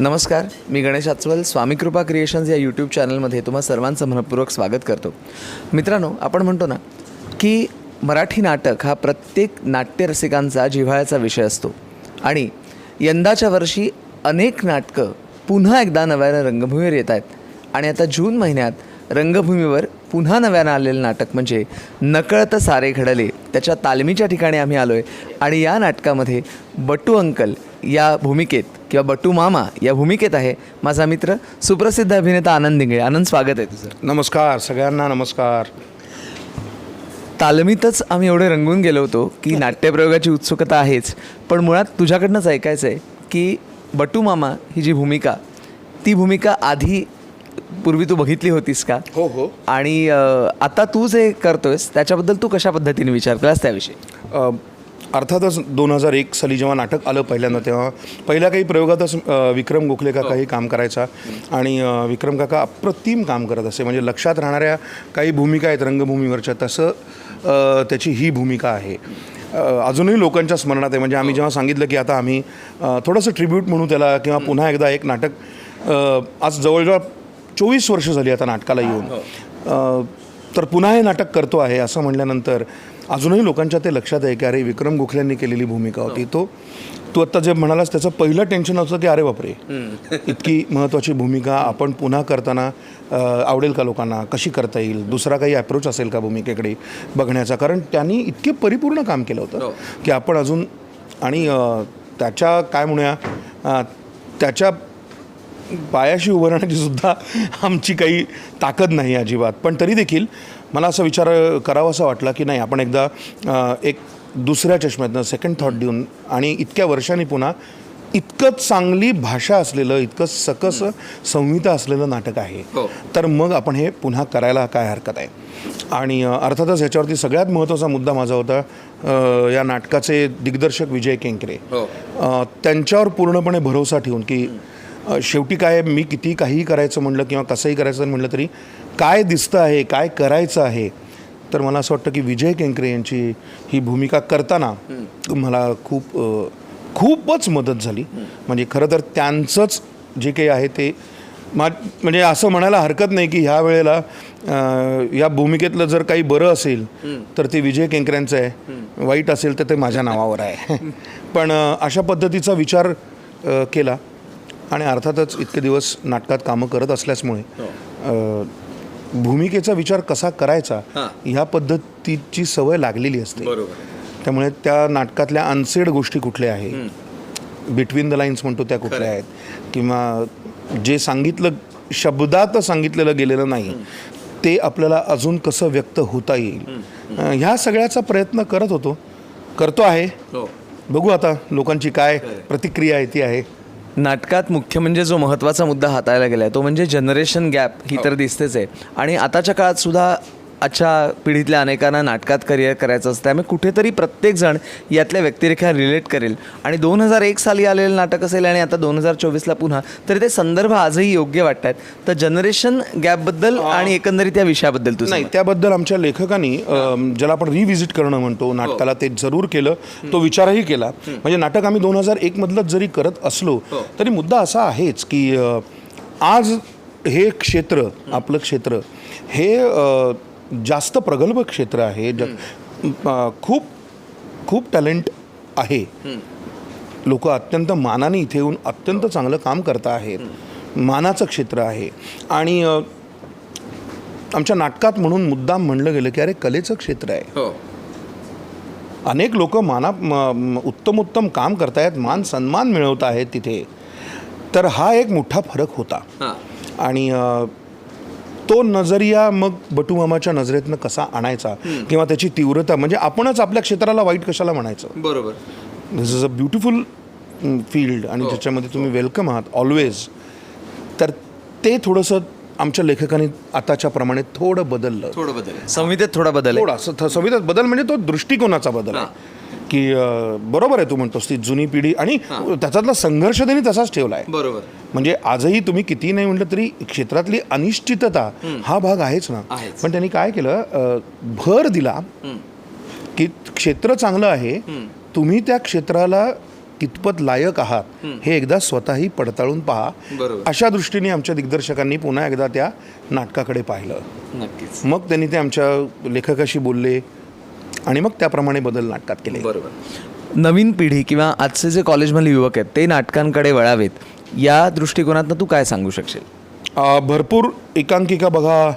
नमस्कार मी गणेश आचवल स्वामी कृपा क्रिएशन्स या यूट्यूब चॅनलमध्ये तुम्हा सर्वांचं मनपूर्वक स्वागत करतो. मित्रांनो आपण म्हणतो ना की मराठी नाटक हा प्रत्येक नाट्यरसिकांचा जिव्हाळ्याचा विषय असतो. आणि यंदाच्या वर्षी अनेक नाटकं पुन्हा एकदा नव्यानं रंगभूमीवर येत आहेत. आणि आता जून महिन्यात रंगभूमीवर पुन्हा नव्यानं आलेलं नाटक म्हणजे नकळत सारे घडले. त्याच्या तालमीच्या ठिकाणी आम्ही आलो आहे आणि या नाटकामध्ये बटू अंकल या भूमिकेत किंवा बटू मामा या भूमिकेत आहे माझा मित्र सुप्रसिद्ध अभिनेता आनंद दिंगळे. आनंद स्वागत आहे तुझं. नमस्कार सगळ्यांना नमस्कार. तालमीतच आम्ही एवढे रंगून गेलो होतो की नाट्यप्रयोगाची उत्सुकता आहेच पण मुळात तुझ्याकडनंच ऐकायचं आहे की बटू मामा ही जी भूमिका ती भूमिका आधी पूर्वी तू बघितली होतीस का? हो हो. आणि आता तू जे करतोयस त्याच्याबद्दल तू कशा पद्धतीने विचार केलास त्याविषयी? अर्थातच दोन हजार एक साली जेव्हा नाटक आलं पहिल्यांदा तेव्हा पहिल्या काही प्रयोगातच विक्रम गोखले काकाही काम करायचा. आणि विक्रम काका अप्रतिम काम करत असे. म्हणजे लक्षात राहणाऱ्या काही भूमिका आहेत रंगभूमीवरच्या तसं त्याची ही भूमिका आहे. अजूनही लोकांच्या स्मरणात आहे. म्हणजे आम्ही जेव्हा सांगितलं की आता आम्ही थोडंसं ट्रिब्यूट म्हणू त्याला किंवा पुन्हा एकदा एक नाटक आज जवळजवळ चोवीस वर्ष झाली आता नाटकाला येऊन. अ, तर पुन्हा हे नाटक करतो आहे असं म्हटल्यानंतर अजूनही लोकांच्या ते लक्षात आहे की अरे विक्रम गोखल्यांनी केलेली भूमिका होती. तो तू आत्ता जे म्हणालास त्याचं पहिलं टेन्शन होतं की अरे बापरे. इतकी महत्त्वाची भूमिका आपण पुन्हा करताना आवडेल का लोकांना? कशी करता येईल? दुसरा काही अप्रोच असेल का भूमिकेकडे बघण्याचा? कारण त्यांनी इतके परिपूर्ण काम केलं होतं की आपण अजून आणि त्याच्या काय म्हणूया? त्याच्या पायाशी उभं राहण्याची सुद्धा आमची काही ताकद नाही अजिबात. पण तरी देखील मला असा विचार करावासा वाटला की नाही आपण एकदा एक दुसऱ्या चष्म्यातनं सेकंड थॉट देऊन आणि इतक्या वर्षांनी पुन्हा इतकंच चांगली भाषा असलेलं इतकं सकस संहिता असलेलं नाटक आहे. तर मग आपण हे पुन्हा करायला काय हरकत आहे? आणि अर्थातच ह्याच्यावरती सगळ्यात महत्त्वाचा मुद्दा माझा होता या नाटकाचे दिग्दर्शक विजय केंकरे. अ, त्यांच्यावर पूर्णपणे भरोसा ठेवून की शेवटी काय मी किती काहीही करायचं म्हणलं किंवा कसंही करायचं म्हटलं तरी काय दिसतं आहे काय करायचं आहे? तर मला असं वाटतं की विजय केंकरे यांची ही भूमिका करताना मला खूप खूपच मदत झाली. म्हणजे खरं तर त्यांचंच जे काही आहे ते मा म्हणजे असं म्हणायला हरकत नाही की ह्या वेळेला या भूमिकेतलं जर काही बरं असेल तर ते विजय केंकऱ्यांचं आहे. वाईट असेल तर ते माझ्या नावावर आहे. पण अशा पद्धतीचा विचार केला. आणि अर्थातच इतके दिवस नाटकात कामं करत असल्यामुळे अ, भूमिकेचा विचार कसा करायचा ह्या पद्धतीची सवय लागलेली असते. त्यामुळे त्या नाटकातल्या अनसेड गोष्टी कुठल्या आहेत? बिटवीन द लाईन्स म्हणतो त्या कुठल्या आहेत? किंवा जे सांगितलं शब्दात सांगितलेलं गेलेलं नाही ते आपल्याला अजून कसं व्यक्त होता येईल? ह्या सगळ्याचा प्रयत्न करत होतो. करतो आहे. बघू आता लोकांची काय प्रतिक्रिया आहे ती आहे. नाटकात मुख्य म्हणजे जो महत्त्वाचा मुद्दा हाताळला गेला आहे तो म्हणजे जनरेशन गॅप ही तर दिसतेच आहे. आणि आताच्या काळात सुद्धा आजच्या पिढीतल्या अनेकांना नाटकात करिअर करायचं असतं. त्यामुळे कुठेतरी प्रत्येकजण यातल्या व्यक्तिरेखा रिलेट करेल. आणि दोन हजार एक साली आलेलं नाटक असेल आणि आता दोन हजार चोवीसला पुन्हा तरी ते संदर्भ आजही योग्य वाटत आहेत तर जनरेशन गॅपबद्दल आणि एकंदरीत या विषयाबद्दल तुझं नाही त्याबद्दल आमच्या लेखकांनी ज्याला आपण रिव्हिजिट करणं म्हणतो नाटकाला ते जरूर केलं. तो विचारही केला. म्हणजे नाटक आम्ही दोन हजार एकमधलंच जरी करत असलो तरी मुद्दा असा आहेच की आज हे क्षेत्र आपलं क्षेत्र हे जास्त प्रगल्भ क्षेत्र आहे. ज- खूप खूप टॅलेंट आहे. लोक अत्यंत मानाने इथे येऊन अत्यंत चांगलं काम करत आहेत. मानाचं क्षेत्र आहे. आणि अ, आमच्या नाटकात म्हणून मुद्दाम म्हणलं गेलं की अरे कलेचं क्षेत्र आहे. अनेक लोक माना म- म- उत्तम उत्तम काम करतायत मान सन्मान मिळवत आहेत तिथे. तर हा एक मोठा फरक होता. आणि अ, तो नजरिया मग बटूमामाच्या नजरेतनं कसा आणायचा? किंवा त्याची तीव्रता? म्हणजे आपणच आपल्या क्षेत्राला वाईट कशाला म्हणायचं? बरोबर. This is a beautiful field आणि त्याच्यामध्ये तुम्ही वेलकम आहात ऑलवेज तर ते थोडंसं आमच्या लेखकांनी आताच्या प्रमाणे थोडं बदललं. थोडं बदल संहितेत थोडा बदल आहे. थोडा स- थ- संविधान बदल म्हणजे तो दृष्टिकोनाचा बदल आहे. की बरोबर आहे तू म्हणतोस ती जुनी पिढी आणि त्याच्यातला संघर्ष त्यांनी तसाच ठेवला आहे बरोबर. म्हणजे आजही तुम्ही किती नाही म्हटलं तरी क्षेत्रातली अनिश्चितता हा भाग आहेच ना. पण त्यांनी काय केलं भर दिला की क्षेत्र चांगलं आहे तुम्ही त्या क्षेत्राला कितपत लायक आहात हे एकदा स्वतःही पडताळून पहा. अशा दृष्टीने आमच्या दिग्दर्शकांनी पुन्हा एकदा त्या नाटकाकडे पाहिलं. मग त्यांनी ते आमच्या लेखकाशी बोलले आणि मग त्याप्रमाणे बदल नाटकात केले. बरोबर. नवीन पिढी किंवा आजचे जे कॉलेजमधले युवक आहेत ते नाटकांकडे वळावेत. या दृष्टिकोनातनं तू काय सांगू शकशील? भरपूर एकांकिका बघा.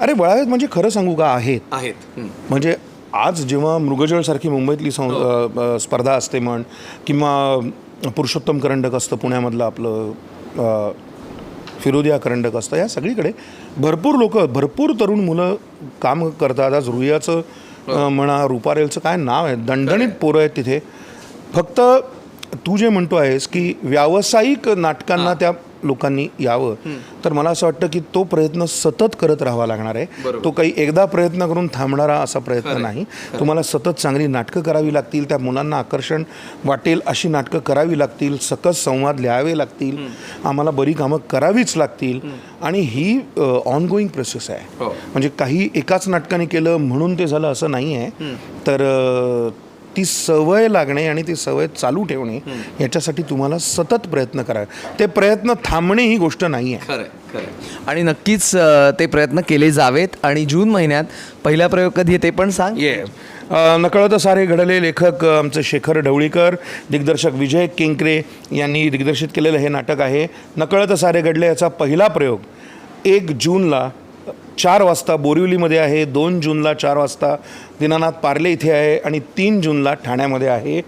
अरे वळावेत म्हणजे खरं सांगू का? आहेत. आहेत. म्हणजे आज जेव्हा मृगजळसारखी मुंबईतली सं अ, स्पर्धा असते म्हण किंवा पुरुषोत्तम करंडक असतं पुण्यामधलं आपलं फिरोदिया करंडक असतं या सगळीकडे भरपूर लोक भरपूर तरुण मुलं काम करतात. आज रुईयाचं अ, म्हणा रुपारेलचं काय नाव आहे? दणदणीत पोरं आहेत तिथे. फक्त तू जे म्हणतो आहेस की व्यावसायिक नाटकांना त्या लोकांनी यावं. तर मला असं वाटतं की तो प्रयत्न सतत करत राहावा लागणार आहे. तो काही एकदा प्रयत्न करून थांबणारा असा प्रयत्न नाही. तुम्हाला सतत चांगली नाटकं करावी लागतील त्या मुलांना आकर्षण वाटेल अशी नाटकं करावी लागतील सकस संवाद लिहावे लागतील आम्हाला बरी कामं करावीच लागतील. आणि ही ऑन गोईंग प्रोसेस आहे. हो. म्हणजे काही एकाच नाटकाने केलं म्हणून ते झालं असं नाही आहे तर ती सवय लागणे आणि ती सवय चालू ठेवणे याच्यासाठी तुम्हाला सतत प्रयत्न करावे ते प्रयत्न थांबणे ही गोष्ट नाही आहे खरं खरं आणि नक्कीच ते प्रयत्न केले जावेत आणि जून महिन्यात पहिला प्रयोग कधी ते पण सांग. ये. नकळत सारे घडले लेखक आमचे शेखर ढवळीकर दिग्दर्शक विजय केंकरे यांनी दिग्दर्शित केलेलं हे नाटक आहे. नकळत सारे घडले याचा पहिला प्रयोग एक जूनला चार वाजता बोरिवलीमध्ये आहे. दोन जूनला चार वाजता दीनानाथ पार्ले इथे आहे आणि तीन जूनला ठाण्यामध्ये आहे.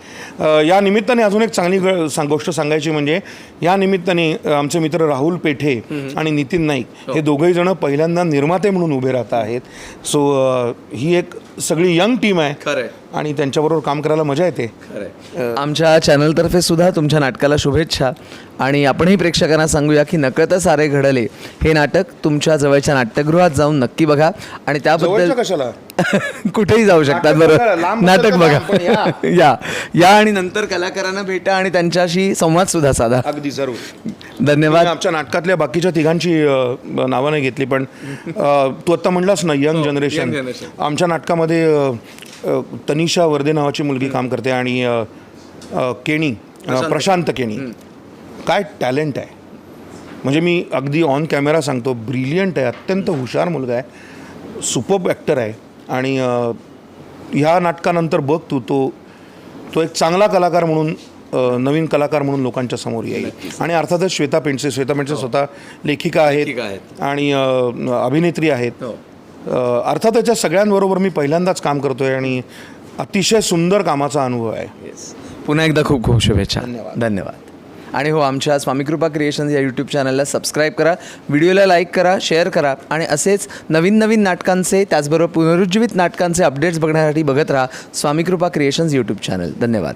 या निमित्ताने अजून एक चांगली ग- सांग- गोष्ट सांगायची म्हणजे या निमित्ताने आमचे मित्र राहुल पेठे आणि नितीन नाईक हे. दोघंही जण पहिल्यांदा निर्माते म्हणून उभे राहत आहेत. सो ही एक सगळी यंग टीम आहे आणि त्यांच्याबरोबर काम करायला मजा येते. आमच्या चॅनलतर्फे सुद्धा तुमच्या नाटकाला शुभेच्छा. आणि आपणही प्रेक्षकांना सांगूया की नकळत सारे घडले हे नाटक तुमच्या जवळच्या नाट्यगृहात जाऊन नक्की बघा. आणि त्याबद्दल कशाला? कुठेही जाऊ शकतात बरोबर नाटक बघा. या. या आणि नंतर कलाकारांना भेटा आणि त्यांच्याशी संवाद सुद्धा साधा. अगदी जरूर. धन्यवाद. आमच्या नाटकातल्या बाकीच्या तिघांची नावं नाही घेतली पण तू आता म्हणलास ना यंग जनरेशन. generation. आमच्या नाटकामध्ये तनिषा वर्दे नावाची मुलगी काम करते आणि केणी प्रशांत केणी. काय टॅलेंट आहे? म्हणजे मी अगदी ऑन कॅमेरा सांगतो ब्रिलियंट आहे अत्यंत हुशार मुलगा आहे सुपर ॲक्टर आहे. आणि ह्या नाटकानंतर बघ तू तो तो एक चांगला कलाकार म्हणून नवीन कलाकार म्हणून लोकांच्या समोर येईल. आणि अर्थातच श्वेता पेंडसे श्वेता पेंडसे स्वतः लेखिका आहेत. आणि अभिनेत्री आहेत. हो. अ, अर्थातच या सगळ्यांबरोबर मी पहिल्यांदाच काम करतोय आणि अतिशय सुंदर कामाचा अनुभव आहे. पुन्हा एकदा खूप खूप शुभेच्छा. धन्यवाद. धन्यवाद. आणि हो आमच्या स्वामीकृपा क्रिएशन्स या यूट्यूब चॅनलला सबस्क्राईब करा व्हिडिओला लाईक करा शेअर करा आणि असेच नवीन नवीन नाटकांचे त्याचबरोबर पुनरुज्जीवित नाटकांचे अपडेट्स बघण्यासाठी बघत राहा स्वामीकृपा क्रिएशन्स यूट्यूब चॅनल धन्यवाद.